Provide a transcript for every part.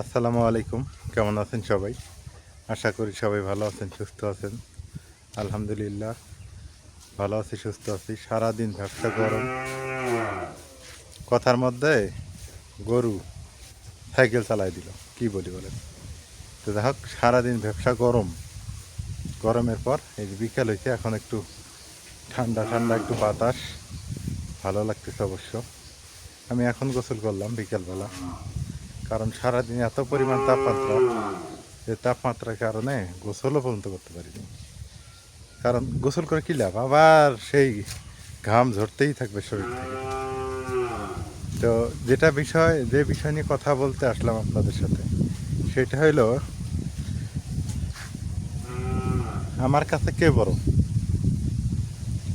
আসসালামু আলাইকুম। কেমন আছেন সবাই? আশা করি সবাই ভালো আছেন, সুস্থ আছেন। আলহামদুলিল্লাহ, ভালো আছি, সুস্থ আছি। সারাদিন ব্যবসা গরম। কথার মধ্যে গরু সাইকেল চালাই দিল। কি বলি বলেন? তো যাই হোক, সারাদিন ব্যবসা গরম। গরমের পর এই বিকাল হয়েছে এখন একটু ঠান্ডা ঠান্ডা, একটু বাতাস। ভালো লাগতেছে অবশ্য। আমি এখন গোসল করলাম বিকালবেলা। কারণ সারাদিন এত পরিমাণ তাপমাত্রা, যে তাপমাত্রার কারণে গোসলও পর্যন্ত করতে পারিনি। কারণ গোসল করে কি লাভ? আবার সেই ঘাম ঝরতেই থাকবে শরীর থেকে। তো যেটা বিষয়, যে বিষয় নিয়ে কথা বলতে আসলাম আপনাদের সাথে, সেটা হইল, আমার কাছে কে বড়?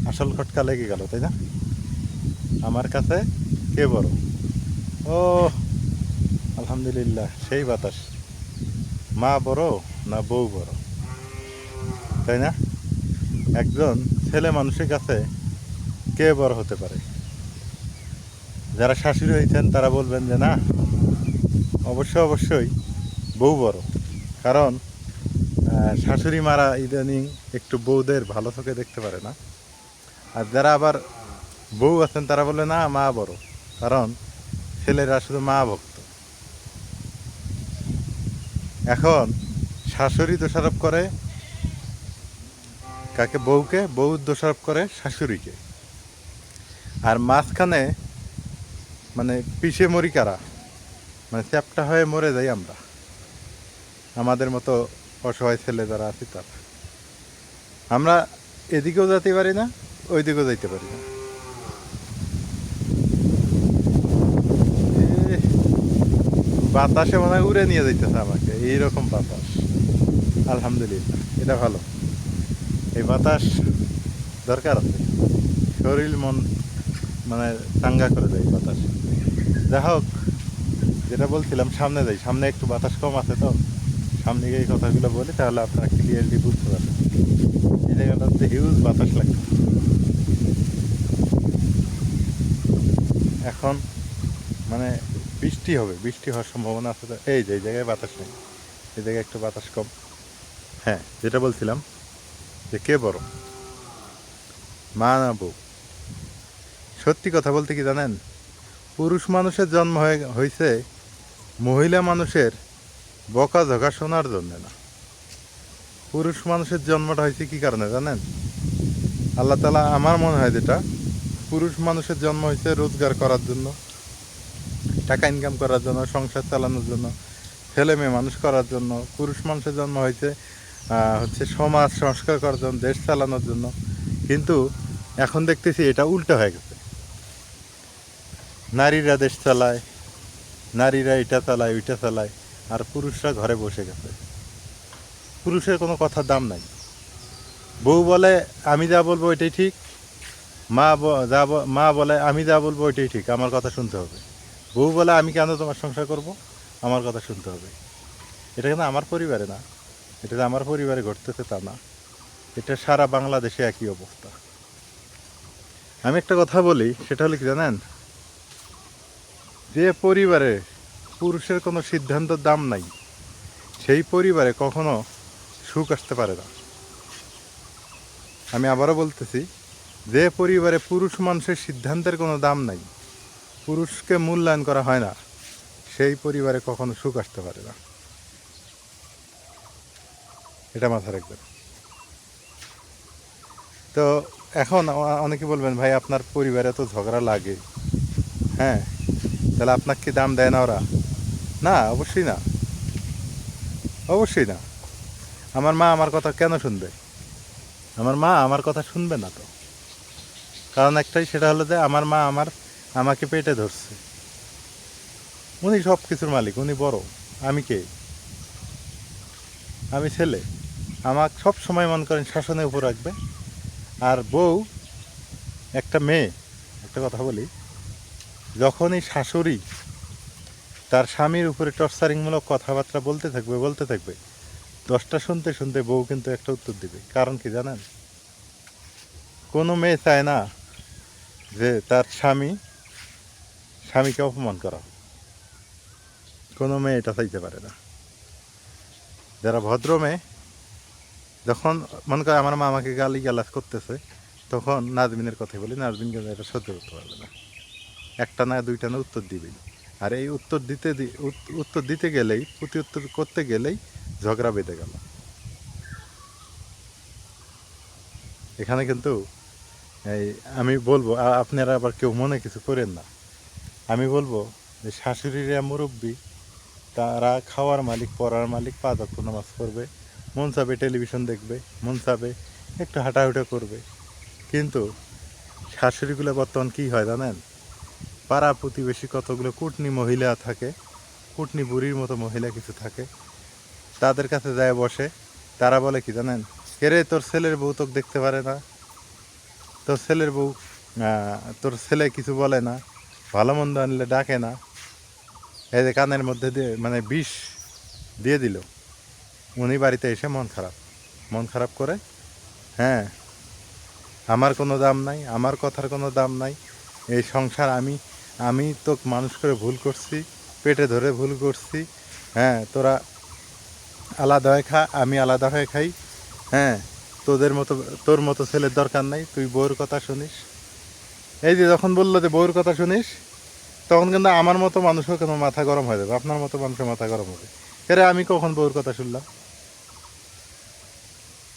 আসল খটকা লেগে গেল, তাই না? আমার কাছে কে বড়? ও আলহামদুলিল্লাহ, সেই বাতাস। মা বড় না বউ বড়? তাই না? একজন ছেলে মানুষের কাছে কে বড় হতে পারে? যারা শাশুড়ি হয়েছেন, তারা বলবেন যে, না, অবশ্য অবশ্যই বউ বড়। কারণ শাশুড়ি মারা ইদানিং একটু বউদের ভালো চোখে দেখতে পারে না। আর যারা আবার বউ আছেন, তারা বলে না, মা বড়। কারণ, ছেলেরা শুধু মা ভক্ত। এখন শাশুড়ি দোষারোপ করে কাকে বউকে, বউ দোষারোপ করে শাশুড়িকে। আর মাঝখানে মানে পিষে মরি কারা? মানে চ্যাপটা হয়ে মরে যাই আমরা। আমাদের মতো অসহায় ছেলে যারা আছি তারা। আমরা এদিকেও যেতে পারি না, ওইদিকেও যাইতে পারি না। বাতাসে মনে হয় উড়ে নিয়ে যাইতেছে আমাকে, এইরকম বাতাস। আলহামদুলিল্লাহ, এটা ভালো। এই বাতাস দরকার আছে। শরীর, মন মানে চাঙ্গা করে দেয় বাতাস। যাই হোক, যেটা বলছিলাম, সামনে যাই। সামনে একটু বাতাস কম আছে তো। সামনে গিয়ে এই কথাগুলো বলি, তাহলে আপনারা ক্লিয়ারলি বুঝতে পারবেন। এই জায়গাটাতে হিউজ বাতাস লাগে এখন মানে বৃষ্টি হবে, বৃষ্টি হওয়ার সম্ভাবনা আছে তো। এই যে, এই জায়গায় বাতাস নেই। এই জায়গায় একটু বাতাস কম। হ্যাঁ যেটা বলছিলাম যে কে বড়? মা না বউ? সত্যি কথা বলতে কি জানেন? পুরুষ মানুষের জন্ম হয়ে হয়েছে মহিলা মানুষের বকা ঝকা শোনার জন্য না। পুরুষ মানুষের জন্মটা হয়েছে কি কারণে জানেন? আল্লাহ তালা আমার মনে হয় যেটা, পুরুষ মানুষের জন্ম হয়েছে রোজগার করার জন্য। টাকা ইনকাম করার জন্য, সংসার চালানোর জন্য, ছেলে মেয়ে মানুষ করার জন্য, পুরুষ মানুষের জন্ম হয়েছে হচ্ছে সমাজ সংস্কার করার জন্য, দেশ চালানোর জন্য। কিন্তু এখন দেখতেছি এটা উল্টো হয়ে গেছে। নারীরা দেশ চালায়, নারীরা এটা চালায়, ওইটা চালায়, আর পুরুষরা ঘরে বসে গেছে। পুরুষের কোনো কথার দাম নাই। বউ বলে, আমি যা বলব ওইটাই ঠিক। মা যা মা বলে, আমি যা বলব ওইটাই ঠিক। আমার কথা শুনতে হবে। বউ বলে আমি কেন তোমার সংসার করব? আমার কথা শুনতে হবে। এটা কিন্তু আমার পরিবারে না। এটা আমার পরিবারে ঘটতেছে তা না। এটা সারা বাংলাদেশে একই অবস্থা। আমি একটা কথা বলি, সেটা হলো কি জানেন? যে পরিবারে পুরুষের কোনো সিদ্ধান্তের দাম নাই, সেই পরিবারে কখনো সুখ আসতে পারে না। আমি আবারও বলতেছি, যে পরিবারে পুরুষ মানুষের সিদ্ধান্তের কোনো দাম নাই পুরুষকে মূল্যায়ন করা হয় না, সেই পরিবারে কখনো সুখ আসতে পারে না। এটা মাথায় রাখবেন। তো এখন অনেকে বলবেন, ভাই, আপনার পরিবারে তো ঝগড়া লাগে। হ্যাঁ তাহলে আপনাকে কি দাম দেয় না ওরা? না, অবশ্যই না। অবশ্যই না। আমার মা আমার কথা কেন শুনবে? আমার মা আমার কথা শুনবে না তো। কারণ একটাই, সেটা হলো যে আমার মা আমার আমাকে পেটে ধরছে। উনি সব কিছুর মালিক, উনি বড়। আমি কে? আমি ছেলে। আমাকে সব সময় মনে করেন শাসনের উপর রাখবে। আর বউ, একটা মেয়ে, একটা কথা বলি। যখনই শাশুড়ি তার স্বামীর উপরে টর্চারিংমূলক কথাবার্তা বলতে থাকবে বলতে থাকবে, দশটা শুনতে শুনতে বউ কিন্তু একটা উত্তর দিবে। কারণ কি জানেন? কোনো মেয়ে চায় না যে তার স্বামী স্বামীকে অপমান করা। কোনো মেয়ে এটা চাইতে পারে না। যারা ভদ্র মেয়ে, যখন মনে করে আমার মা আমাকে গালি গালাজ করতেছে, তখন নাজমিনের কথা বলি, নাজমিন কিন্তু এটা সহ্য করতে পারবে না। একটা না, দুইটা না, উত্তর দিবেই। আর এই উত্তর দিতে উত্তর দিতে গেলেই প্রতি উত্তর করতে গেলেই ঝগড়া বেঁধে গেল। এখানে কিন্তু এই আমি বলব আপনারা আবার কেউ মনে কিছু করেন না। আমি বলব যে শাশুড়িরা মুরব্বী, তারা খাওয়ার মালিক, পড়ার মালিক পা নামাজ পড়বে, মন চাবে টেলিভিশন দেখবে, মন চাবে একটু হাঁটাহুটা করবে। কিন্তু শাশুড়িগুলো বর্তমান কী হয় জানেন? পাড়া প্রতিবেশী কতগুলো কুটনি মহিলা থাকে, কুটনি বুড়ির মতো মহিলা কিছু থাকে, তাদের কাছে যায় বসে, তারা বলে কি জানেন? এরে, তোর ছেলের বউ তোকে দেখতে পারে না। তোর ছেলের বউ তোর ছেলে কিছু বলে না। ভালো মন্দ আনলে ডাকে না। এই যে কানের মধ্যে দিয়ে মানে বিষ দিয়ে দিল। উনি বাড়িতে এসে মন খারাপ। মন খারাপ করে হ্যাঁ আমার কোনো দাম নাই, আমার কথার কোনো দাম নাই। এই সংসার আমি আমি তো মানুষ করে ভুল করছি, পেটে ধরে ভুল করছি হ্যাঁ তোরা আলাদা হয়ে খা, আমি আলাদা হয়ে খাই হ্যাঁ তোদের মতো, তোর মতো ছেলের দরকার নাই, তুই বউর কথা শুনিস। এই যে যখন বলল যে বউর কথা শুনিস, তখন কিন্তু আমার মতো মানুষও কেন মাথা গরম হয়ে যাবে? আপনার মতো মানুষের মাথা গরম হবে। এরে আমি কখন বউর কথা শুনলাম?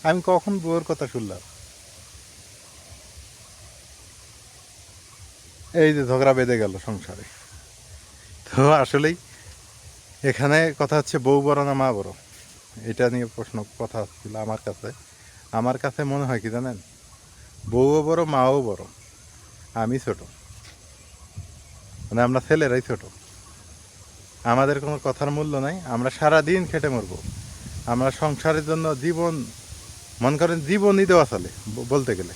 আমি কখন বউর কথা শুনলাম? এই যে ঝগড়া বেঁধে গেল সংসারে। তো আসলেই এখানে কথা হচ্ছে বউ বড় না মা বড়? এটা নিয়ে প্রশ্ন, কথা ছিল আমার কাছে। আমার কাছে মনে হয় কি জানেন? বউও বড়, মাও বড়। আমি ছোট। মানে আমরা ছেলেরাই ছোট। আমাদের কোনো কথার মূল্য নাই। আমরা সারা দিন খেটে মরবো। আমরা সংসারের জন্য জীবন, মন করেন জীবনই দেওয়া চলে বলতে গেলে।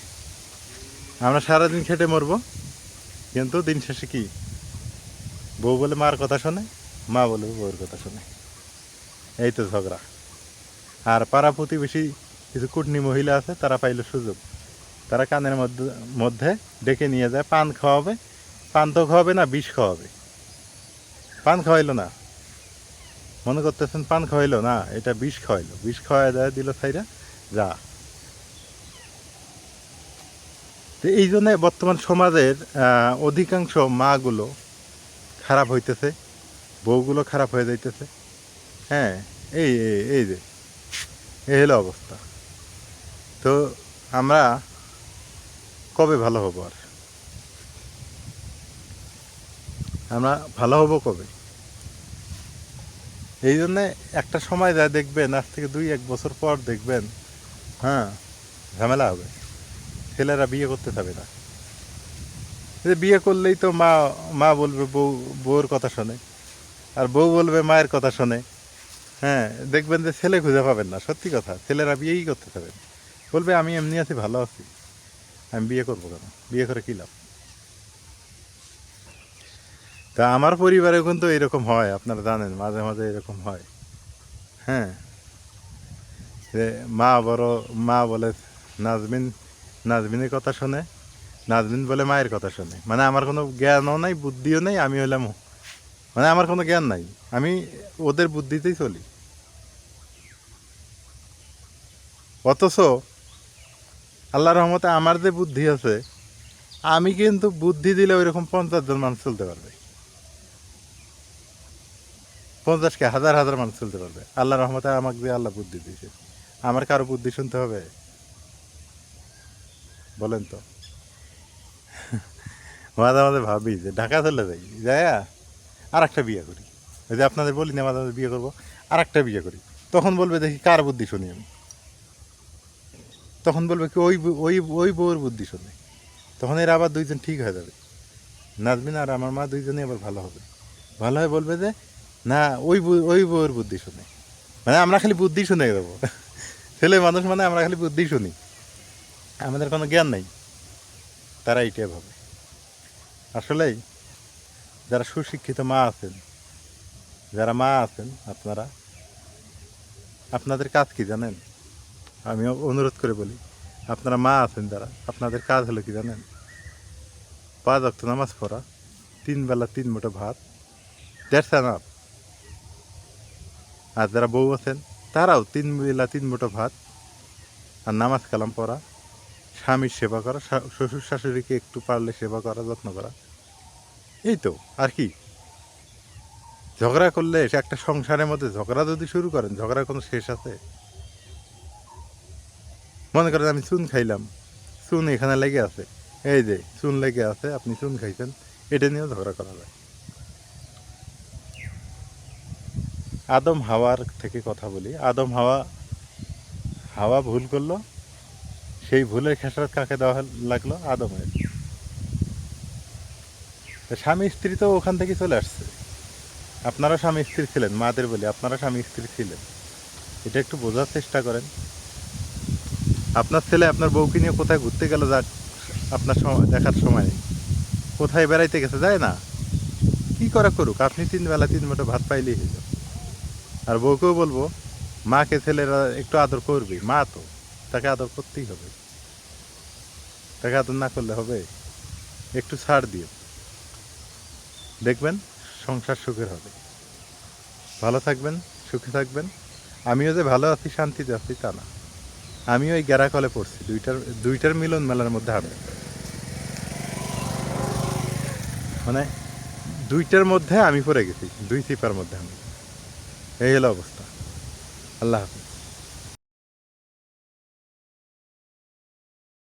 আমরা সারাদিন খেটে মরবো। কিন্তু দিন শেষে কি? বউ বলে মার কথা শোনে, মা বলে বউর কথা শোনে। এই তো ঝগড়া। আর পাড়া প্রতিবেশী কিছু কুটনি মহিলা আছে, তারা পাইলো সুযোগ। তারা কানের মধ্যে মধ্যে ডেকে নিয়ে যায়, পান খাওয়াবে। পান তো খাওয়াবে না, বিষ খাওয়াবে। পান খাওয়াইলো না। মনে করতেছেন পান খাওয়াইলো? না, এটা বিষ খাওয়াইলো। বিষ খাওয়াই দেয় দিল সাইরা যা। তো এই জন্যে বর্তমান সমাজের অধিকাংশ মাগুলো খারাপ হইতেছে, বউগুলো খারাপ হয়ে যাইতেছে। হ্যাঁ এই- এই যে, এই হলো অবস্থা। তো আমরা কবে ভালো হব আর? আমরা ভালো হব কবে? এই জন্যে একটা সময় যায় দেখবেন, আজ থেকে দুই, এক বছর পর দেখবেন হ্যাঁ ঝামেলা হবে। ছেলেরা বিয়ে করতে যাবে না। যে বিয়ে করলেই তো মা মা বলবে, বউ বউর কথা শোনে। আর বউ বলবে, মায়ের কথা শোনে। হ্যাঁ দেখবেন যে ছেলে খুঁজে পাবেন না। সত্যি কথা, ছেলেরা বিয়েই করতে যাবেন বলবে, আমি এমনি আছি, ভালো আছি। আমি বিয়ে করব কেন? বিয়ে করে কী লাভ? তা আমার পরিবারেও কিন্তু এরকম হয়, আপনারা জানেন, মাঝে মাঝে এরকম হয়। হ্যাঁ? যে মা বড়, মা বলে নাজমিন, নাজমিনের কথা শোনে, নাজমিন বলে মায়ের কথা শোনে। মানে আমার কোনো জ্ঞানও নাই, বুদ্ধিও নেই আমি হইলাম মানে আমার কোনো জ্ঞান নাই, আমি ওদের বুদ্ধিতেই চলি। অথচ আল্লাহ রহমতে আমার যে বুদ্ধি আছে, আমি কিন্তু বুদ্ধি দিলে ওইরকম পঞ্চাশ জন মানুষ চলতে পারবে। পঞ্চাশকে হাজার হাজার মানুষ চলতে পারবে। আল্লাহ রহমতে আমাকে যে আল্লাহ বুদ্ধি দিয়েছে। আমার কারও বুদ্ধি শুনতে হবে? বলেন তো। মাঝে মাঝে ভাবি যে ঢাকা চলে যাই। যাই আর একটা বিয়ে করি। ওই যে আপনাদের বলি না, মাঝে মাঝে বিয়ে করব আর একটা বিয়ে করি। তখন বলবে দেখি কার বুদ্ধি শুনি আমি। তখন বলবে কি, ওই ওই ওই বউর বুদ্ধি শুনে। তখন এরা আবার দুইজন ঠিক হয়ে যাবে। নাজমিন আর আমার মা দুইজনই আবার ভালো হবে। ভালো হয়ে বলবে যে, না, ওই ওই বউয়ের বুদ্ধি শুনে। মানে আমরা খালি বুদ্ধি শুনে দেবো ছেলে মানুষ মানে আমরা খালি বুদ্ধি শুনি। আমাদের কোনো জ্ঞান নাই। তারা এইটাই ভাবে। আসলেই, যারা সুশিক্ষিত মা আছেন, যারা মা আছেন আপনারা, আপনাদের কাজ কি জানেন? আমি অনুরোধ করে বলি, আপনারা মা আছেন যারা, আপনাদের কাজ হলো কি জানেন? পাঁচ অক্ট নামাজ পড়া, তিন বেলা তিন মুঠো ভাত দ্যাটস আপ আর যারা বউ আছেন, তারাও তিন বেলা তিন মুঠো ভাত আর নামাজ কালাম পড়া। স্বামীর সেবা করা শ্বশুর শাশুড়িকে একটু পারলে সেবা করা, যত্ন করা। এই তো, আর কি? ঝগড়া করলে একটা সংসারের মধ্যে ঝগড়া যদি শুরু করেন, ঝগড়ার কোনো শেষ আছে? মনে করেন আমি চুন খাইলাম। চুন এখানে লেগে আছে। এই যে, চুন লেগে আছে, আপনি চুন খাইছেন, এটা নিয়েও ঝগড়া করা যায়। আদম হাওয়ার থেকে কথা বলি। আদম হাওয়া হাওয়া ভুল করল, সেই ভুলের খেসারত কাকে দেওয়া লাগল আদমের। স্বামী স্ত্রী তো ওখান থেকে চলে আসছে। আপনারা স্বামী স্ত্রী ছিলেন, মাদের বলি, আপনারা স্বামী স্ত্রী ছিলেন। এটা একটু বোঝার চেষ্টা করেন। আপনার ছেলে আপনার বউকে নিয়ে কোথায় ঘুরতে গেল যাক আপনার সময়, দেখার সময়? কোথায় বেড়াইতে গেছে, যায় না। কি করা করুক? আপনি তিন বেলা তিন মুঠো ভাত পাইলেই হইল আর বউকেও বলব, মাকে ছেলেরা একটু আদর করবে। মা তো, তাকে আদর করতেই হবে। তাকে আদর না করলে হবে? একটু ছাড় দিও। দেখবেন, সংসার সুখের হবে। ভালো থাকবেন, সুখে থাকবেন। আমিও যে ভালো আছি, শান্তিতে আছি, তা না। আমিও ওই গ্যারা কলে পড়ছি। দুইটার দুইটার মিলন মেলার মধ্যে হবে। মানে দুইটার মধ্যে আমি পড়ে গেছি, দুই সিপার মধ্যে আমি। এই হলো অবস্থা। আল্লাহ হাফিজ।